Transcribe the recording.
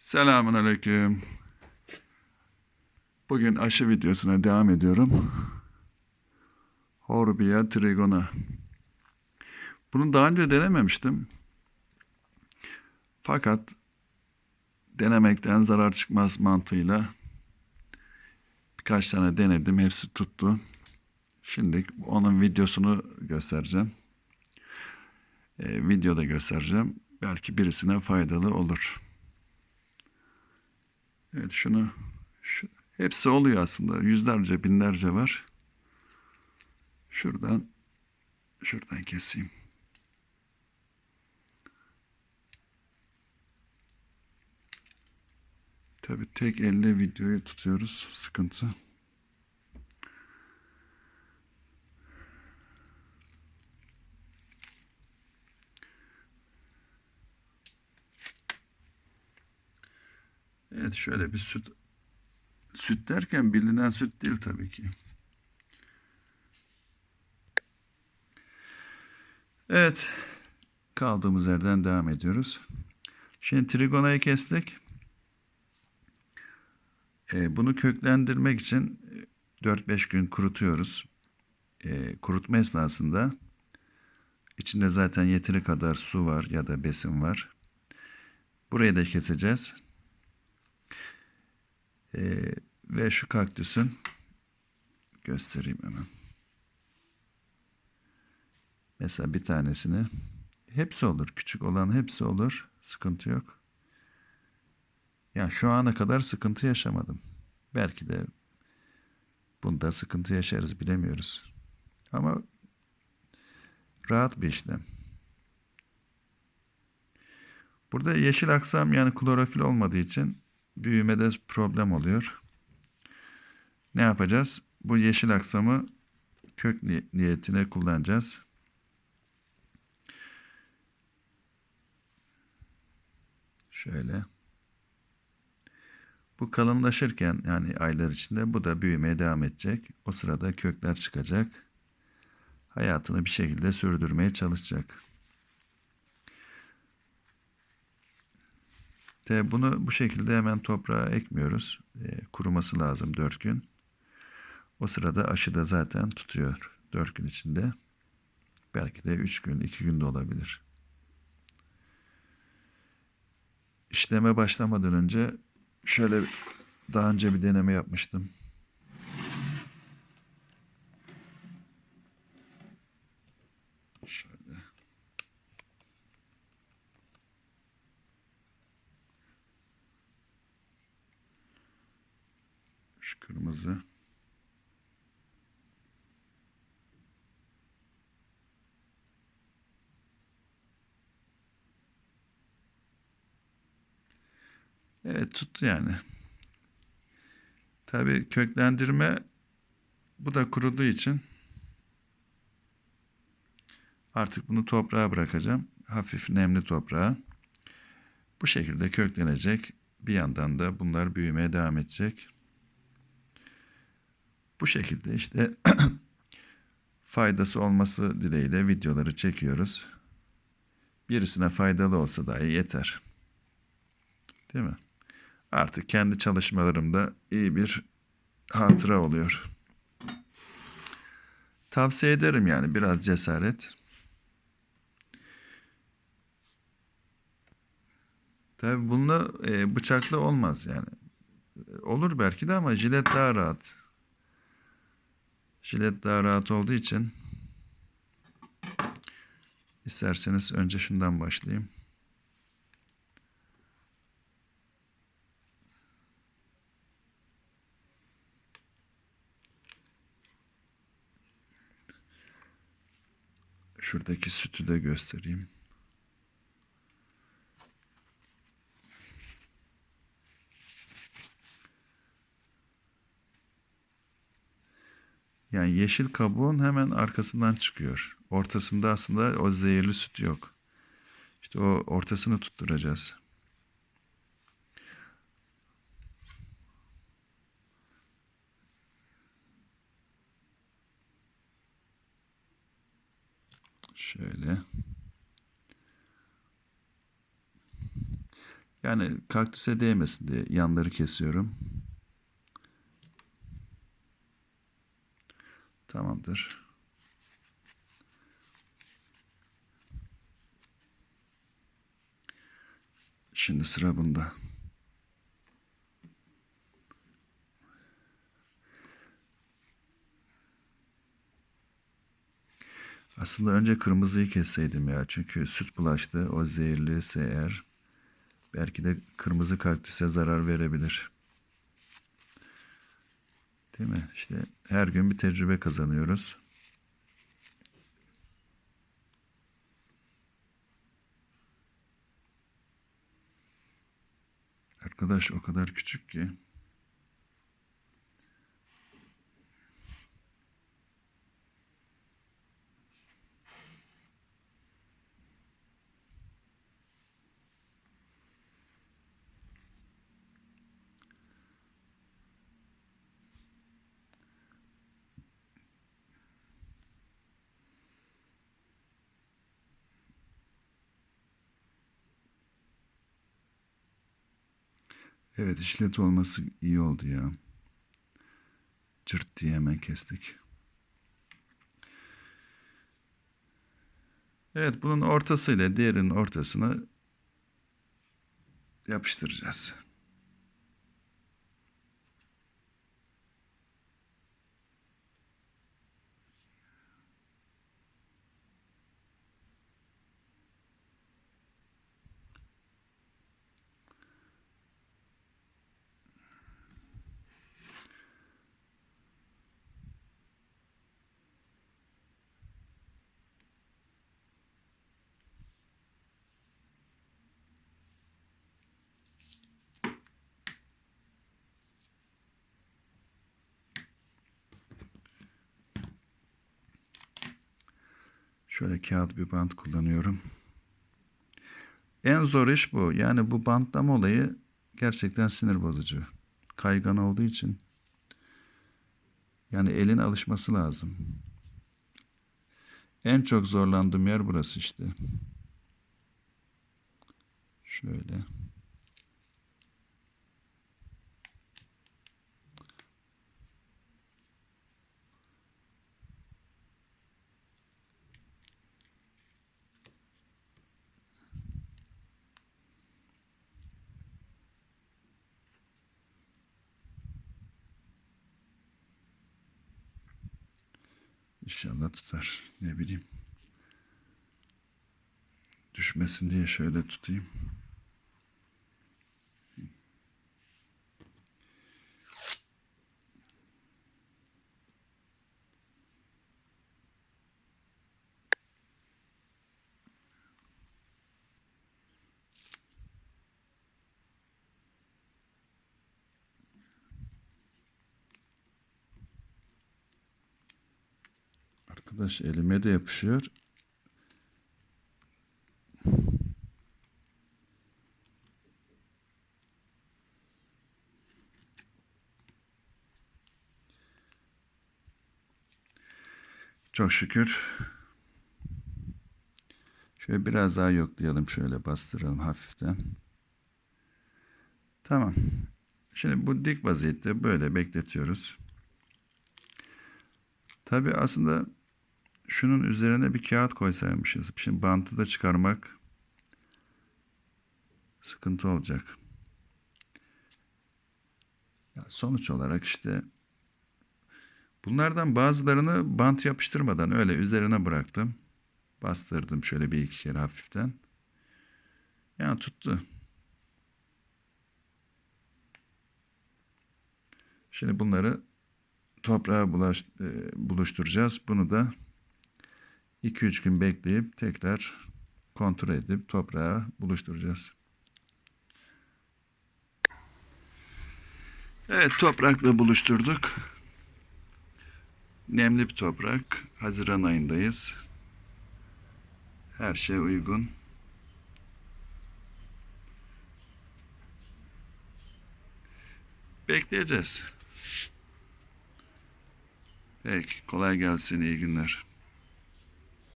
Selamun Aleyküm. Bugün aşı videosuna devam ediyorum. Horbia trigona. Bunu daha önce denememiştim. Fakat denemekten zarar çıkmaz mantığıyla birkaç tane denedim. Hepsi tuttu. Şimdi onun videosunu göstereceğim. Ee, videoda göstereceğim. Belki birisine faydalı olur. Evet şunu şu, hepsi oluyor aslında. Yüzlerce, binlerce var. Şuradan şuradan keseyim. Tabi tek elle videoyu tutuyoruz. Sıkıntı. Evet şöyle bir süt süt derken bilinen süt değil tabii ki. Evet kaldığımız yerden devam ediyoruz. Şimdi trigonayı kestik. Ee, bunu köklendirmek için 4-5 gün kurutuyoruz. Ee, kurutma esnasında içinde zaten yeteri kadar su var ya da besin var. Burayı da keseceğiz. Ee, ve şu kaktüsün göstereyim hemen. Mesela bir tanesini hepsi olur. Küçük olan hepsi olur. Sıkıntı yok. Ya şu ana kadar sıkıntı yaşamadım. Belki de bunda sıkıntı yaşarız bilemiyoruz. Ama rahat bir işlem. Burada yeşil aksam yani klorofil olmadığı için büyümede problem oluyor. Ne yapacağız? Bu yeşil aksamı kök ni- niyetine kullanacağız. Şöyle. Bu kalınlaşırken yani aylar içinde bu da büyümeye devam edecek. O sırada kökler çıkacak. Hayatını bir şekilde sürdürmeye çalışacak. De bunu bu şekilde hemen toprağa ekmiyoruz. E, kuruması lazım 4 gün. O sırada aşı da zaten tutuyor 4 gün içinde. Belki de 3 gün, 2 gün de olabilir. İşleme başlamadan önce şöyle daha önce bir deneme yapmıştım. Şöyle. Şu kırmızı. Evet tuttu yani. Tabii köklendirme bu da kuruduğu için artık bunu toprağa bırakacağım. Hafif nemli toprağa. Bu şekilde köklenecek. Bir yandan da bunlar büyümeye devam edecek. Bu şekilde işte faydası olması dileğiyle videoları çekiyoruz. Birisine faydalı olsa dahi yeter. Değil mi? Artık kendi çalışmalarımda iyi bir hatıra oluyor. Tavsiye ederim yani biraz cesaret. Tabii bununla e, bıçakla olmaz yani. Olur belki de ama jilet daha rahat. Jilet daha rahat olduğu için isterseniz önce şundan başlayayım. Şuradaki sütü de göstereyim. Yani yeşil kabuğun hemen arkasından çıkıyor. Ortasında aslında o zehirli süt yok. İşte o ortasını tutturacağız. Şöyle. Yani kaktüse değmesin diye yanları kesiyorum. Tamamdır. Şimdi sıra bunda. Aslında önce kırmızıyı kesseydim ya. Çünkü süt bulaştı. O zehirli eğer. Belki de kırmızı kaktüse zarar verebilir. Değil mi? İşte her gün bir tecrübe kazanıyoruz. Arkadaş o kadar küçük ki. Evet işlet olması iyi oldu ya. Cırt diye hemen kestik. Evet bunun ortasıyla diğerinin ortasını yapıştıracağız. Şöyle kağıt bir bant kullanıyorum. En zor iş bu. Yani bu bantlama olayı gerçekten sinir bozucu. Kaygan olduğu için yani elin alışması lazım. En çok zorlandığım yer burası işte. Şöyle. İnşallah tutar. Ne bileyim. Düşmesin diye şöyle tutayım. Arkadaş elime de yapışıyor. Çok şükür. Şöyle biraz daha yoklayalım. Şöyle bastıralım hafiften. Tamam. Şimdi bu dik vaziyette böyle bekletiyoruz. Tabi aslında şunun üzerine bir kağıt koysaymışız. Şimdi bantı da çıkarmak sıkıntı olacak. Ya sonuç olarak işte bunlardan bazılarını bant yapıştırmadan öyle üzerine bıraktım. Bastırdım şöyle bir iki kere hafiften. Yani tuttu. Şimdi bunları toprağa bulaş, e, buluşturacağız. Bunu da 2-3 gün bekleyip tekrar kontrol edip toprağa buluşturacağız. Evet toprakla buluşturduk. Nemli bir toprak. Haziran ayındayız. Her şey uygun. Bekleyeceğiz. Peki kolay gelsin iyi günler.